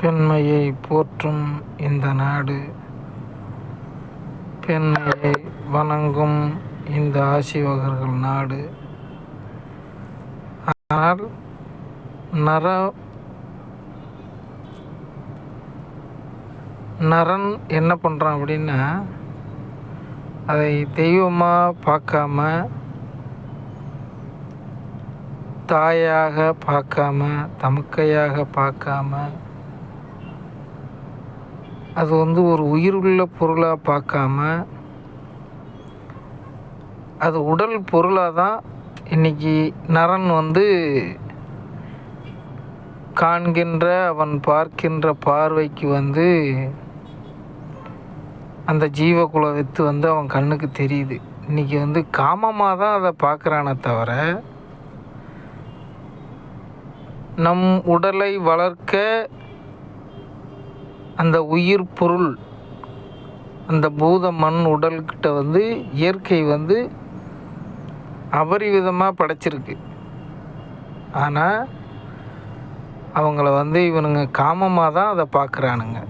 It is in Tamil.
பெண்மையை போற்றும் இந்த நாடு. பெண்மையை வணங்கும் இந்த ஆசிவகர்கள் நாடு. ஆனால் நர நரன் என்ன பண்ணுறான் அப்படின்னா அதை தெய்வமாக பார்க்காம தாயாக பார்க்காம தமக்கையாக பார்க்காம அது வந்து ஒரு உயிருள்ள பொருளாக பார்க்காம அது உடல் பொருளாக தான் இன்றைக்கி நரன் வந்து காண்கின்ற அவன் பார்க்கின்ற பார்வைக்கு வந்து அந்த ஜீவகுல வித்து வந்து அவன் கண்ணுக்கு தெரியுது. இன்னைக்கு வந்து காமமாக தான் அதை பார்க்குறானே தவிர நம் உடலை வளர்க்க அந்த உயிர் பொருள் அந்த பூத மண் உடல்கிட்ட வந்து இயற்கை வந்து அபரிவிதமாக படைச்சிருக்கு. ஆனால் அவங்கள வந்து இவனுங்க காமமாக தான் அதை பார்க்குறானுங்க